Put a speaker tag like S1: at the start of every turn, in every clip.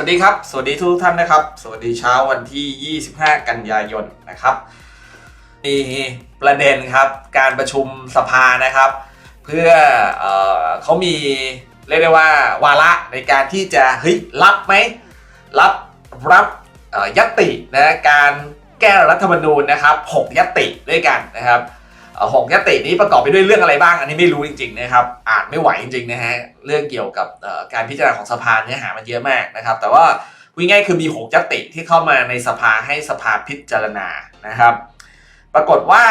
S1: สวัสดีครับ สวัสดีทุกท่านนะครับ สวัสดีเช้าวันที่ 25 กันยายนนะครับ มีประเด็นครับการประชุมสภานะครับ เพื่อเออเขามีเรียกได้ว่าวาระในการที่จะเฮ้ยรับไหมรับรับยตตินะการแก้รัฐธรรมนูญนะครับ 6ยตติด้วยกันนะครับ หกยตตินี้ประกอบไปด้วยเรื่องอะไรบ้าง อันนี้ไม่รู้จริงๆนะครับ อ่านไม่ไหวจริงๆนะฮะ เรื่องเกี่ยวกับการพิจารณาของสภาเนื้อหามันเยอะมากนะครับ แต่ว่าวิง่ายคือมีหกยตติที่เข้ามาในสภาให้สภาพิจารณานะครับ ปรากฏว่า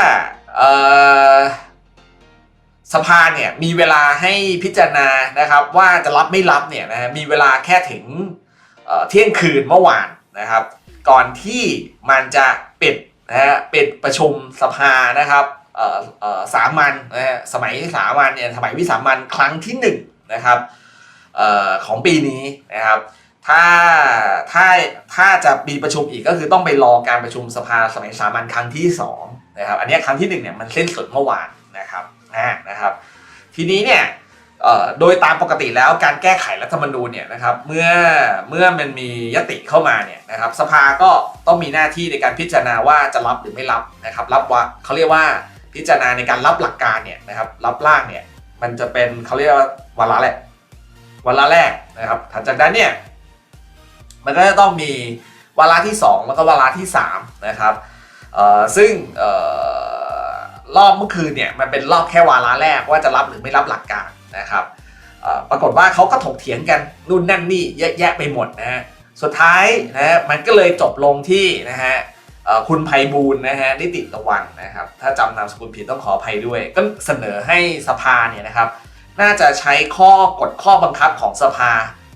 S1: สภาเนี่ยมีเวลาให้พิจารณานะครับ ว่าจะรับไม่รับเนี่ยนะฮะมีเวลาแค่ถึงเที่ยงคืนเมื่อวานนะครับ ก่อนที่มันจะปิดนะฮะปิดประชุมสภานะครับ สามัญนะฮะสมัยสามัญเนี่ยสมัยวิสามัญครั้งที่หนึ่งนะครับออของปีนี้นะครับถ้าถ้าถ้าจะมีประชุมอีกก็คือต้องไปรอการประชุมสภาสมัยสามัญครั้งที่สองนะครับอันนี้ครั้งที่หนึ่งเนี่ยมันเส้นสุดเมื่อวานนะครับนะครับ ทีนี้เนี่ยโดยตามปกติแล้วการแก้ไขรัฐธรรมนูญเนี่ยนะครับเมื่อเมื่อมันมียติเข้ามาเนี่ยนะครับสภาก็ต้องมีหน้าที่ในการพิจารณาว่าจะรับหรือไม่รับนะครับรับว่าเขาเรียกว่า พิจารณาในการรับหลักการเนี่ยนะครับรับร่างเนี่ยมันจะเป็นเขาเรียกว่าวาระแรกวาระแรกนะครับถัดจากนั้นเนี่ยมันก็จะต้องมีวาระที่ 2 แล้วก็วาระที่3นะครับซึ่งออรอบเมื่อคืนเนี่ยมันเป็นรอบแค่วาระแรกว่าจะรับหรือไม่รับหลักการนะครับปรากฏว่าเขาก็ถกเถียงกันนู่นนั่นนี่เยอะแยะไปหมดนะฮะสุดท้ายนะฮะมันก็เลยจบลงที่นะฮะ คุณไพบูลย์นะฮะนิติตะวันนะครับ ถ้าจำนามสกุลผิดต้องขออภัยด้วย ก็เสนอให้สภาเนี่ยนะครับ น่าจะใช้ข้อกฎข้อบังคับของสภา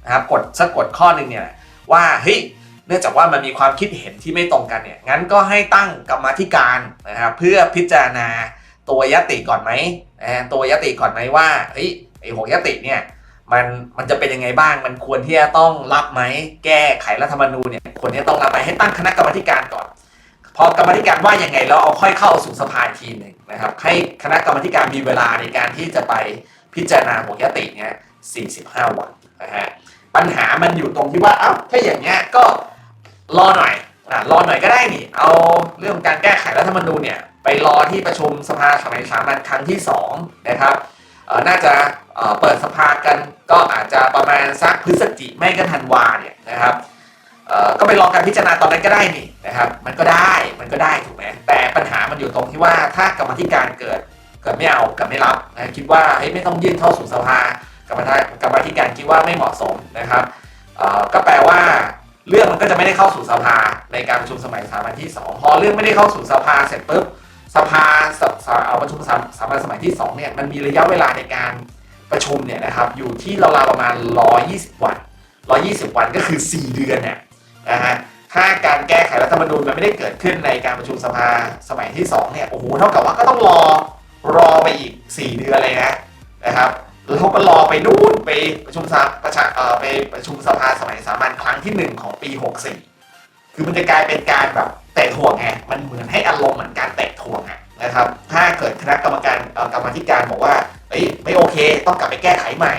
S1: นะครับกฎสักกฎข้อหนึ่งเนี่ยว่าเฮ้ยเนื่องจากว่ามันมีความคิดเห็นที่ไม่ตรงกันเนี่ยงั้นก็ให้ตั้งกรรมธิการนะครับเพื่อพิจารณาตัวยติก่อนไหมนะตัวยติก่อนไหมว่าเฮ้ยไอ้หกยติเนี่ยมันมันจะเป็นยังไงบ้าง มันควรที่จะต้องรับไหม แก้ไขรัฐธรรมนูญเนี่ยควรที่จะต้องรับไหมให้ตั้งคณะกรรมธิการก่อน พอกรรมธิการว่ายังไงแล้วเอาค่อยเข้าสู่สภาทีหนึ่งนะครับ ให้คณะกรรมธิการมีเวลาในการที่จะไปพิจารณาหกยติเนี่ย45 วันนะฮะปัญหามันอยู่ตรงที่ว่าเอ้าถ้าอย่างเงี้ยก็รอหน่อยอะรอหน่อยก็ได้นี่ เอาเรื่องการแก้ไขรัฐธรรมนูญเนี่ยไปรอที่ประชุมสภาสมัยสามัญครั้งที่2นะครับเอ่อน่าจะเอ่อเปิดสภากันก็อาจจะประมาณสักพฤศจิไม่ก็ธันวาเนี่ยนะครับ ก็ไปรองการพิจารณาตอนนั้นก็ได้นี่นะครับ มันก็ได้มันก็ได้ถูกไหมแต่ปัญหามันอยู่ตรงที่ว่าถ้ากรรมธิการเกิดเกิดไม่เอากิดไม่รับนะคิดว่าเฮ้ยไม่ต้องยื่นเข้าสู่สภากรรมธิกรรมธิการคิดว่าไม่เหมาะสมนะครับก็แปลว่าเรื่องมันก็จะไม่ได้เข้าสู่สภาในการประชุมสมัยสามัญที่ 2 พอเรื่องไม่ได้เข้าสู่สภาเสร็จปุ๊บสภาสเอาประชุมสาสามัญสมัยที่2เนี่ยมันมีระยะเวลาในการประชุมเนี่ยนะครับอยู่ที่ราวๆประมาณ 120 วัน 120 วันก็คือ 4 เดือนเนี่ย นะฮะถ้าการแก้ไขรัฐธรรมนูญมันไม่ได้เกิดขึ้นในการประชุมสภาสมัยที่2เนี่ยโอ้โหเท่ากับว่าก็ต้องรอรอไปอีก 4 เดือนเลยนะนะครับแล้วก็รอไปนู่นไปประชุมสภาประชาเอ่อไปประชุมสภาสมัยสามัญครั้งที่ 1 ของปี 64 คือมันจะกลายเป็นการแบบเตะถ่วงไงมันเหมือนให้อารมณ์เหมือนการเตะถ่วงนะครับ ถ้าเกิดคณะกรรมการกรรมธิการบอกว่าเอ้ยไม่โอเค ต้องกลับไปแก้ไขใหม่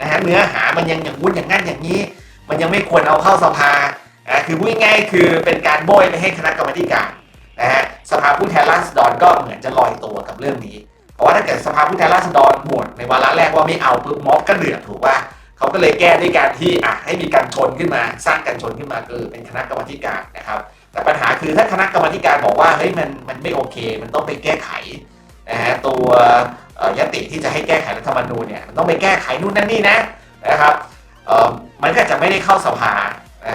S1: นะฮะเนื้อหามันยังอย่างวุ้นอย่างงั้นอย่างนี้ มันยังไม่ควรเอาเข้าสภาา คือพูดง่ายๆคือเป็นการโบยไปให้คณะกรรมาธิการนะฮะสภาผู้แทนราษฎรก็เหมือนจะลอยตัวกับเรื่องนี้ เพราะว่าถ้าเกิดสภาผู้แทนราษฎรโหวตในวาระแรกว่าไม่เอาปุ๊บม็อบก็เดือดถูกว่าเขาก็เลยแก้ด้วยการที่อะให้มีการชนขึ้นมา สร้างการชนขึ้นมาคือเป็นคณะกรรมาธิการนะครับ แต่ปัญหาคือถ้าคณะกรรมาธิการบอกว่าเฮ้ยมันมันไม่โอเค มันต้องไปแก้ไขนะฮะตัวยติที่จะให้แก้ไขรัฐธรรมนูญเนี่ยมันต้องไปแก้ไขนู่นนั่นนี่นะนะครับมันก็จะไม่ได้เข้าสภา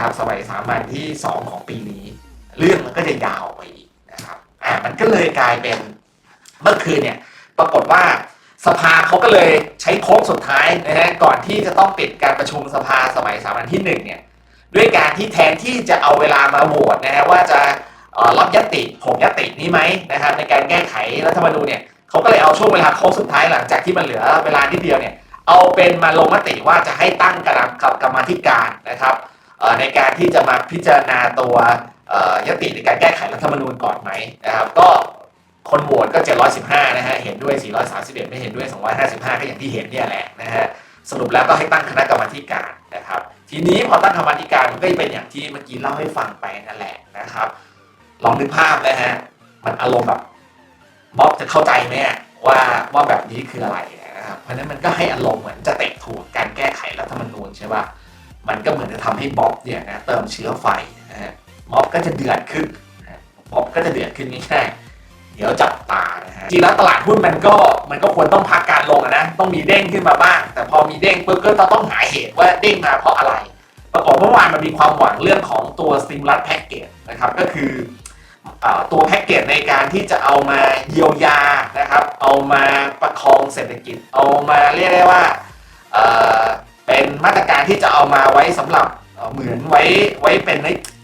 S1: นะครับสมัยสามัญที่ 2 ของปีนี้ เรื่องมันก็จะยาวไปอีกนะครับอ่ามันก็เลยกลายเป็นเมื่อคืนเนี่ยปรากฏว่าสภาเขาก็เลยใช้โค้งสุดท้ายนะฮะก่อนที่จะต้องปิดการประชุมสภาสมัยสามัญที่หนึ่งเนี่ยด้วยการที่แทนที่จะเอาเวลามาโหวตนะฮะว่าจะรับยติผมยตินี้ไหมนะครับในการแก้ไขรัฐธรรมนูญเนี่ยเขาก็เลยเอาช่วงเวลาโค้งสุดท้ายหลังจากที่มันเหลือเวลานิดเดียวเนี่ยเอาเป็นมาลงมติว่าจะให้ตั้งกรรมกับกรรมาธิการนะครับ ในการที่จะมาพิจารณาตัวยติในการแก้ไขรัฐธรรมนูญก่อนไหมนะครับก็คนโหวตก็ 715 นะฮะ เห็นด้วย 431 ไม่เห็นด้วย 255 ก็อย่างที่เห็นเนี่ยแหละนะฮะ สรุปแล้วก็ให้ตั้งคณะกรรมการนะครับ ทีนี้พอตั้งกรรมการมันก็จะเป็นอย่างที่เมื่อกี้เล่าให้ฟังไปนั่นแหละนะครับ ลองนึกภาพนะฮะ มันอารมณ์แบบบ๊อบจะเข้าใจไหมว่าว่าแบบนี้คืออะไรนะครับ เพราะฉะนั้นมันก็ให้อารมณ์เหมือนจะเตะถ่วงการแก้ไขรัฐธรรมนูญใช่ป่ะ มันก็เหมือนจะทำให้บ๊อบเนี่ยนะเติมเชื้อไฟนะฮะบ๊อบก็จะเดือดขึ้นนะบ๊อบก็จะเดือดขึ้นง่ายๆเดี๋ยวจับตานะฮะจริงแล้วตลาดหุ้นมันก็มันก็ควรต้องพักการลงอะนะต้องมีเด้งขึ้นมาบ้าง แต่พอมีเด้งปุ๊บก็ต้องหาเหตุว่าเด้งมาเพราะอะไร ปรากฏเมื่อวานมันมีความหวังเรื่องของตัว stimulus package นะครับก็คืออตัวแพ็กเกจในการที่จะเอามาเยียวยานะครับ เอามาประคองเศรษฐกิจ เอามาเรียกได้ว่า มาตรการที่จะเอามาไว้สำหรับเหมือนไว้ไว้เป็น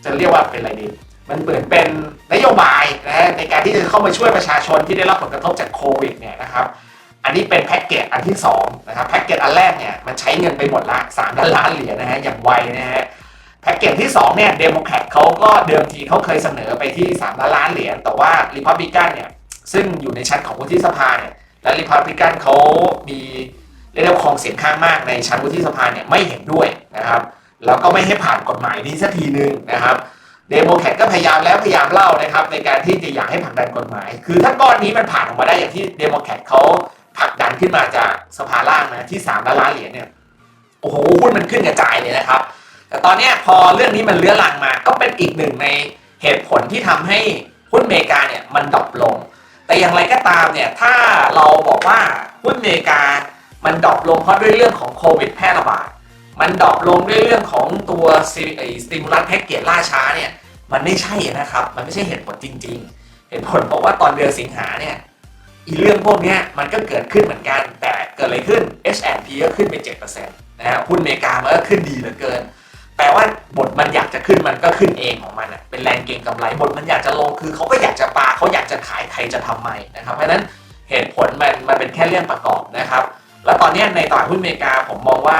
S1: จะเรียกว่าเป็นอะไรดี มันเหมือนเป็นนโยบายนะฮะในการที่จะเข้ามาช่วยประชาชนที่ได้รับผลกระทบจากโควิดเนี่ยนะครับอันนี้เป็นแพ็กเกจอันที่2นะครับแพ็กเกจอันแรกเนี่ยมันใช้เงินไปหมดละ3ล้านล้านเหรียญนะฮะอย่างไวนะฮะแพ็กเกจที่2เนี่ยเดโมแครตเขาก็เดิมทีเขาเคยเสนอไปที่3ล้านล้านเหรียญแต่ว่าริพับลิกันเนี่ยซึ่งอยู่ในชั้นของวุฒิสภาเนี่ยและริพับลิกันเขามี ได้ว่าครองเสียงข้างมากในชั้นวุฒิสภาเนี่ยไม่เห็นด้วยนะครับ แล้วก็ไม่ให้ผ่านกฎหมายนี้สักทีนึงนะครับเดโมแครตก็พยายามแล้วพยายามเล่านะครับ ในการที่จะอยากให้ผลักดันกฎหมาย คือถ้าก้อนนี้มันผ่านออกมาได้อย่างที่เดโมแครตเขาผลักดันขึ้นมาจากสภาล่างนะที่3ล้านล้านเหรียญเนี่ยโอ้โหหุ้นมันขึ้นกระจายเลยนะครับ แต่ตอนนี้พอเรื่องนี้มันเลื้อรังมาก็เป็นอีกหนึ่งในเหตุผลที่ทำให้หุ้นอเมริกาเนี่ยมันดรอปลง แต่อย่างไรก็ตามเนี่ยถ้าเราบอกว่าหุ้นอเมริกา มันดรอปลงเพราะด้วยเรื่องของโควิดแพร่ระบาด มันดรอปลงด้วยเรื่องของตัวสติมูลัสแพ็กเกจล่าช้าเนี่ยมันไม่ใช่นะครับ มันไม่ใช่เหตุผลจริง ๆ เหตุผลเพราะว่าตอนเดือนสิงหาเนี่ยอีเรื่องพวกนี้มันก็เกิดขึ้นเหมือนกัน แต่เกิดอะไรขึ้น H&P ก็ขึ้นไป7%นะฮะหุ้นอเมริกามันก็ขึ้นดีเหลือเกินแปลว่าบทมันอยากจะขึ้นมันก็ขึ้นเองของมันเป็นแรงเก็งกำไรบทมันอยากจะลงคือเขาก็อยากจะปาเขาอยากจะขายใครจะทำไมนะครับ เพราะฉะนั้นเหตุผลมันมันเป็นแค่เรื่องประกอบนะครับ แล้วตอนนี้ในตลาดหุ้นอเมริกาผมมองว่า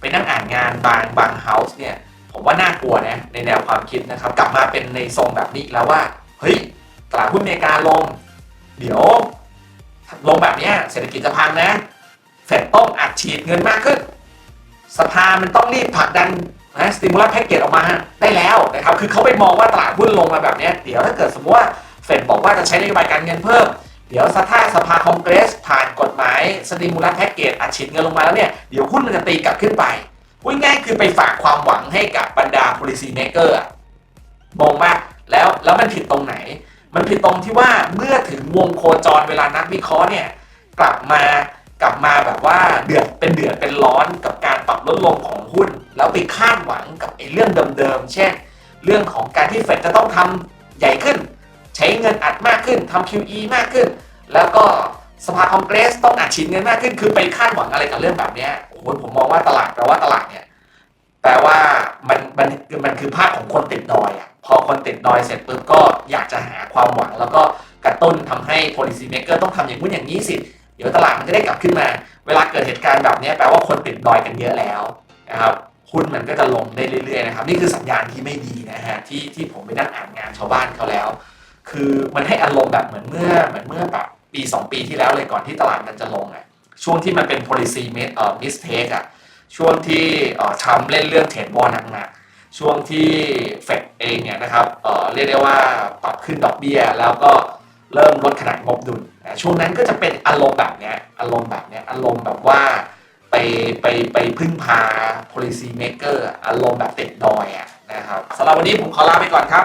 S1: ไปนั่งอ่านงานบางบางเฮาส์เนี่ยผมว่าน่ากลัวนะในแนวความคิดนะครับ กลับมาเป็นในทรงแบบนี้แล้วว่าเฮ้ยตลาดหุ้นอเมริกาลง เดี๋ยวลงแบบนี้เศรษฐกิจจะพังนะเฟดต้องอัดฉีดเงินมากขึ้น สภามันต้องรีบผลักดันนะสติมูลัสแพ็กเกจออกมาได้แล้วนะครับ คือเขาไปมองว่าตลาดหุ้นลงมาแบบนี้ เดี๋ยวถ้าเกิดสมมติว่าเฟดบอกว่าจะใช้นโยบายการเงินเพิ่ม เดี๋ยวถ้าสภาคองเกรสผ่านกฎหมายสติมูลัสแพ็กเกจอัดฉีดเงินลงมาแล้วเนี่ย เดี๋ยวหุ้นมันจะตีกลับขึ้นไปพูดง่ายคือไปฝากความหวังให้กับบรรดา policy maker อะมองว่าแล้วแล้วมันผิดตรงไหน มันผิดตรงที่ว่าเมื่อถึงวงโคจรเวลานักวิเคราะห์เนี่ยกลับมากลับมาแบบว่าเดือดเป็นเดือดเป็นร้อนกับการปรับลดลงของหุ้น แล้วไปคาดหวังกับไอ้เรื่องเดิมๆเช่น เรื่องของการที่เฟดจะต้องทำใหญ่ขึ้น ช้เงินอัดมากขึ้นทำ QE มากขึ้น แล้วก็สภาคองเกรสต้องอัดฉีดเงินมากขึ้น คือไปคาดหวังอะไรกับเรื่องแบบนี้โอ้โหผมมองว่าตลาดแปลว่าตลาดเนี่ยแปลว่ามันมันมันคือภาพของคนติดดอยอะพอคนติดดอยเสร็จปุ๊บก็อยากจะหาความหวัง แล้วก็กระตุ้นทำให้ policy maker ต้องทำอย่างนู้นอย่างนี้สิ เดี๋ยวตลาดมันจะได้กลับขึ้นมา เวลาเกิดเหตุการณ์แบบนี้แปลว่าคนติดดอยกันเยอะแล้วนะครับหุ้นมันก็จะลงได้เรื่อยๆนะครับ นี่คือสัญญาณที่ไม่ดีนะฮะที่ที่ผมไปนั่งอ่านงานชาวบ้านเขาแล้ว คือมันให้อารมณ์แบบเหมือนเมื่อเหมือนเมื่อแบบปี 2 ปีที่แล้วเลยก่อนที่ตลาดมันจะลงอะช่วงที่มันเป็น policy mis เอ่อ mistake อะช่วงที่เอ่อทรัมป์เล่นเรื่องเทรดบอลหนักๆช่วงที่เฟดเองเนี่ยนะครับเอ่อเรียกได้ว่าปรับขึ้นดอกเบี้ย แล้วก็เริ่มลดขนาดงบดุลนะช่วงนั้นก็จะเป็นอารมณ์แบบเนี้ยอารมณ์แบบเนี้ยอารมณ์แบบว่าไปไปไปพึ่งพา policy maker ออารมณ์แบบติดดอยอะนะครับสำหรับวันนี้ผมขอลาไปก่อนครับ